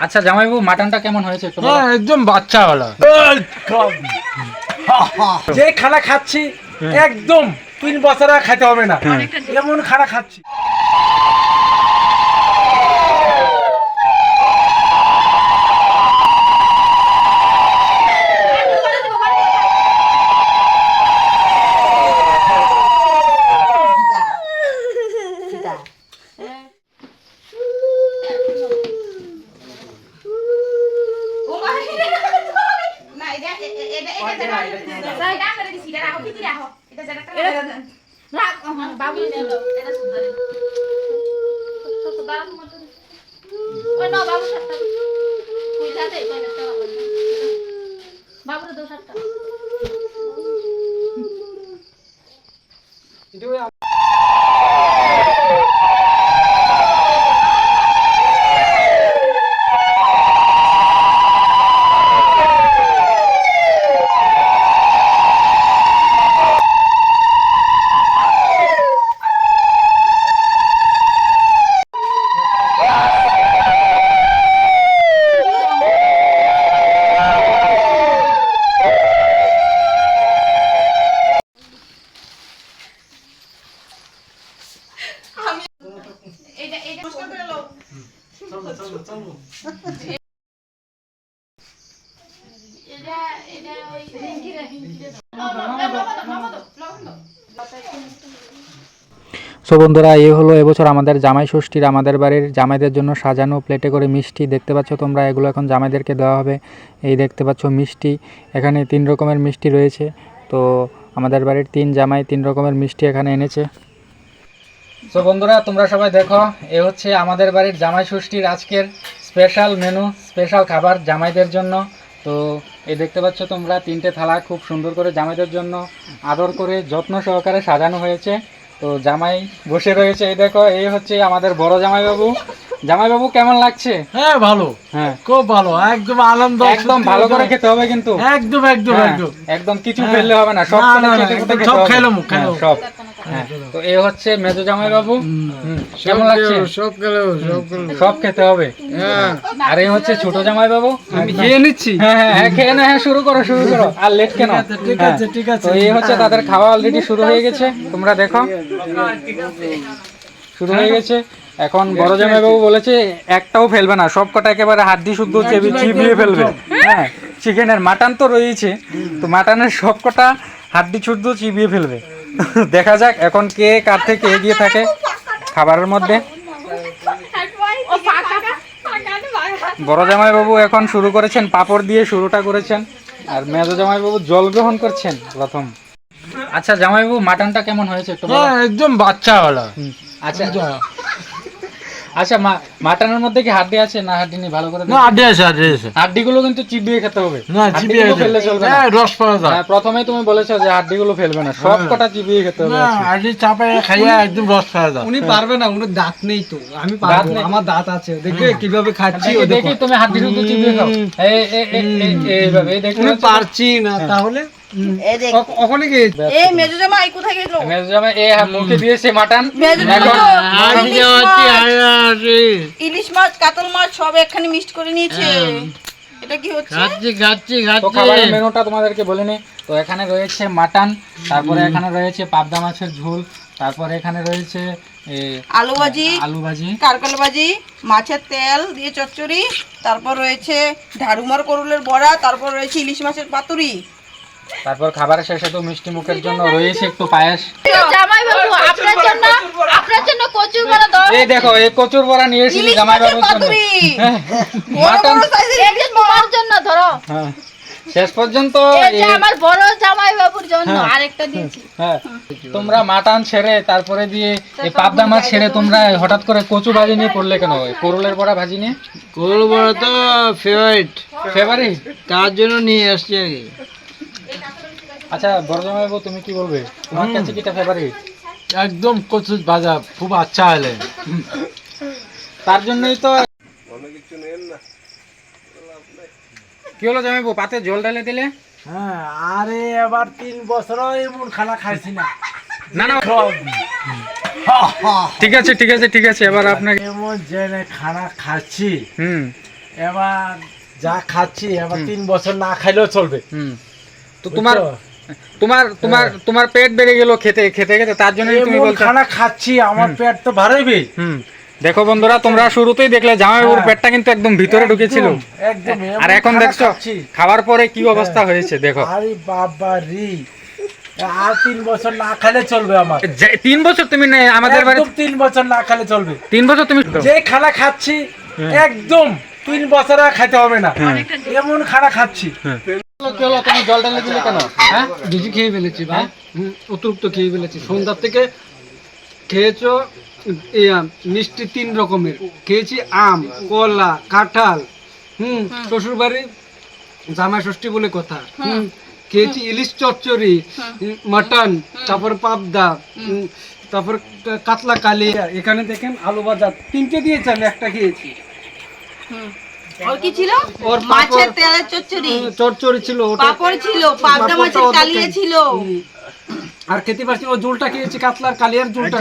আচ্ছা জামাইবাবু মাটনটা কেমন হয়েছে একদম বাচ্চা হ্যাঁ একদম। বাচ্চাওয়ালা যে খানা খাচ্ছি একদম তিন বছর আর খাইতে হবে না। এমন খানা খাচ্ছি না এটা এ- এটা এটা এটা এটা এটা করে দিছি এটা রাখো ভিতরে রাখো এটা যেটা এটা রাখ বাবু বাবুর দোষ সাতটা সো বন্ধুরা, এই হলো এবছর আমাদের জামাই ষষ্ঠীর আমাদের বাড়ির জামাইদের জন্য সাজানো প্লেটে করে মিষ্টি। দেখতে পাচ্ছ তোমরা, এগুলো এখন জামাইদেরকে দেওয়া হবে। এই দেখতে পাচ্ছ মিষ্টি। এখানে তিন রকমের মিষ্টি রয়েছে। তো আমাদের বাড়ির তিন জামাই, তিন রকমের মিষ্টি এখানে এনেছে। সো বন্ধুরা, তোমরা সবাই দেখো, এ হচ্ছে আমাদের বাড়ির জামাই ষষ্ঠীর আজকের স্পেশাল মেনু স্পেশাল খাবার জামাইদের জন্য। তো এই দেখতে পাচ্ছ তোমরা তিনটে থালা খুব সুন্দর করে জামাইদের জন্য আদর করে যত্ন সহকারে সাজানো হয়েছে। তো জামাই বসে রয়েছে এই দেখো এই হচ্ছে আমাদের বড় জামাইবাবু। জামাইবাবু কেমন লাগছে? হ্যাঁ ভালো। হ্যাঁ। খুব ভালো একদম আনন্দ একদম ভালো করে খেতে হবে কিন্তু। একদম একদম হ্যাঁ, একদম। একদম কিছু হ্যাঁ। ফেললে হবে না সব খেতে সব। হ্যাঁ, তো এই হচ্ছে মেজো জামাই বাবু। কেমন লাগছে? সব গেল সব গেল সব খেতে হবে? হ্যাঁ। আর এই হচ্ছে ছোট জামাই বাবু। আমি খেয়ে নিচ্ছি। হ্যাঁ হ্যাঁ হ্যাঁ খেয়ে না হ্যাঁ শুরু করো শুরু করো। আর লেট কেন? ঠিক আছে, ঠিক আছে, তো এই হচ্ছে তাদের খাওয়া অলরেডি শুরু হয়ে গেছে। তোমরা দেখো। শুরু হয়ে গেছে। এখন বড় জামাই বাবু বলেছে একটাও ফেলবে না। সব কটা একেবারে হাড্ডি শুদ্ধ চেবি চিবিয়ে ফেলবে। হ্যাঁ চিকেনের মাটন তো রয়েছে তো মাটনের সব কটা হাড্ডি শুদ্ধ চিবিয়ে ফেলবে। দেখা যাক এখন কে কার থেকে এগিয়ে থাকে খাবারের মধ্যে। বড় জামাই বাবু এখন শুরু করেছেন পাপড় দিয়ে শুরুটা করেছেন আর মেজো জামাই বাবু জল গ্রহণ করছেন প্রথম। আচ্ছা জামাইবাবু মাটনটা কেমন হয়েছে একটু হ্যাঁ একদম বাচ্চা হলো। আচ্ছা আচ্ছা মা- মাটনের মধ্যে কি হাড্ডি আছে? না হাড্ডি নেই ভালো করে না দেখো। আড্ডি আছে আড্ডি আছে। হাড্ডিগুলো কিন্তু চিবিয়ে খেতে হবে। না চিবিয়ে ফেললে চলবে না। হ্যাঁ রস পাওয়া যায়। হ্যাঁ, প্রথমেই তুমি বলেছ যে হাড্ডিগুলো ফেলবে না। সব হ্যাঁ। কটা চিবিয়ে খেতে হবে না আড্ডি চাপে খাইয়া একদম রস পাওয়া যায়। উনি পারবে না উনি দাঁত নেই তো। আমি দাঁত পারব নেই? আমার দাঁত আছে। দেখবে কীভাবে খাচ্ছি দেখি ও দেখো তুমি হাড্ডি শুধু চিবিয়ে খাও। এই এই এই এই- এইভাবে এই দেখতে উনি পারছি না তাহলে ওখানে কি? এই মেজো জামাই কোথায় গেল মেজো মুখে দিয়েছে মাটন। আড্ডি ইলিশ মাছ, আয়াছি ইলিশ মাছ কাতল মাছ সব মিক্সড করে নিয়েছে। এটা কি হচ্ছে? খাচ্ছি খাচ্ছি তো খাচ্ছি খাবারের মেনুটা তোমাদেরকে বলিনি তো এখানে রয়েছে মাটন তারপরে এখানে রয়েছে পাবদা মাছের ঝোল তারপরে এখানে রয়েছে আলু ভাজি আলু ভাজি। কারকল ভাজি মাছের তেল দিয়ে চচ্চড়ি তারপর রয়েছে ঝাড়ুমার করুলের বড়া তারপর রয়েছে ইলিশ মাছের পাতুরি। তারপর খাবারের শেষে তো মিষ্টি মুখের জন্য রয়েছে একটু পায়েস। জামাই বাবু আপনার জন্য আপনার জন্য কচুর বড়া। দাও এই দেখো এই কচুর বড়া নিয়ে এসেছি জামাই বাবুর জন্য। হ্যাঁ, মাটন তোমার জন্য ধরো। হ্যাঁ। শেষ পর্যন্ত এই যে আমার বড় জামাই বাবুর জন্য হ্যাঁ। আরেকটা দিয়েছি। হ্যাঁ। তোমরা মাটন ছেড়ে তারপরে দিয়ে এই পাবদা মাছ ছেড়ে তোমরা হঠাৎ করে কচু ভাজি নিয়ে পড়লে কেন? ওই করলের বড়া ভাজি নিয়ে? কোল বড় তো ফেভারিট ফেভারিট তার জন্য নিয়ে আসছি আগে। আচ্ছা বড় জামাইবাবু তুমি কি বলবে? তোমার কাছে কিটা ফেভারিট একদম কচুর ভাজা খুব আচ্ছা হলে তার জন্যই তো কি হলো জামাইবাবু পাতে জল ঢেলে দিলে? হ্যাঁ আরে এবার তিন বছর এমন খানা খাইছি না। না না। ঠিক আছে ঠিক আছে ঠিক আছে এবার আপনাকে এমন জেনে খানা খাচ্ছি। হুম। এবার যা খাচ্ছি এবার তিন বছর না খাইলেও চলবে। হুম। তো তোমার? তোমার তোমার তোমার পেট বেড়ে গেল খেতে খেতে খেতে তার জন্য তুমি বলছো। খানা খাচ্ছি আমার পেট তো হুম। দেখো বন্ধুরা তোমরা শুরুতেই দেখলে জামাইবাবুর হ্যাঁ। পেটটা কিন্তু একদম ভিতরে ঢুকেছিল। আর এখন দেখছ খাবার পরে কি অবস্থা হয়েছে দেখো। আরে বাবা রি। আর তিন বছর না খেলে চলবে আমার। তিন বছর তুমি নে- আমাদের বাড়ি তিন বছর না খেলে চলবে। তিন বছর তুমি যে খানা খাচ্ছি একদম তিন বছর আর খাইতে হবে না। এমন খানা খাচ্ছি। তুমি জল ঢেলে দিলে কেন? হ্যাঁ? বেশি খেয়ে ফেলেছি ভাই। অতিরিক্ত খেয়ে ফেলেছি। সন্ধ্যার থেকে খেয়েছো মিষ্টি তিন রকমের। খেয়েছি আম কলা কাঁঠাল হুম শ্বশুর বাড়ি জামাই ষষ্ঠী বলে কথা। হুম। খেয়েছি ইলিশ চচ্চড়ি মাটন তারপর পাবদা তারপর কাতলা কালিয়া। এখানে দেখেন আলু ভাজা। তিনটে দিয়েছে আমি একটা খেয়েছি। ওর কি ছিল? ওর মাছের তেলের চচ্চড়ি। চচ্চড়ি ছিল ওটা পাপড় ছিল পাবদা মাছের কালিয়া ছিল। আর খেতে পারছি ও জুলটা খেয়েছি কাতলার কালিয়ার জোলটা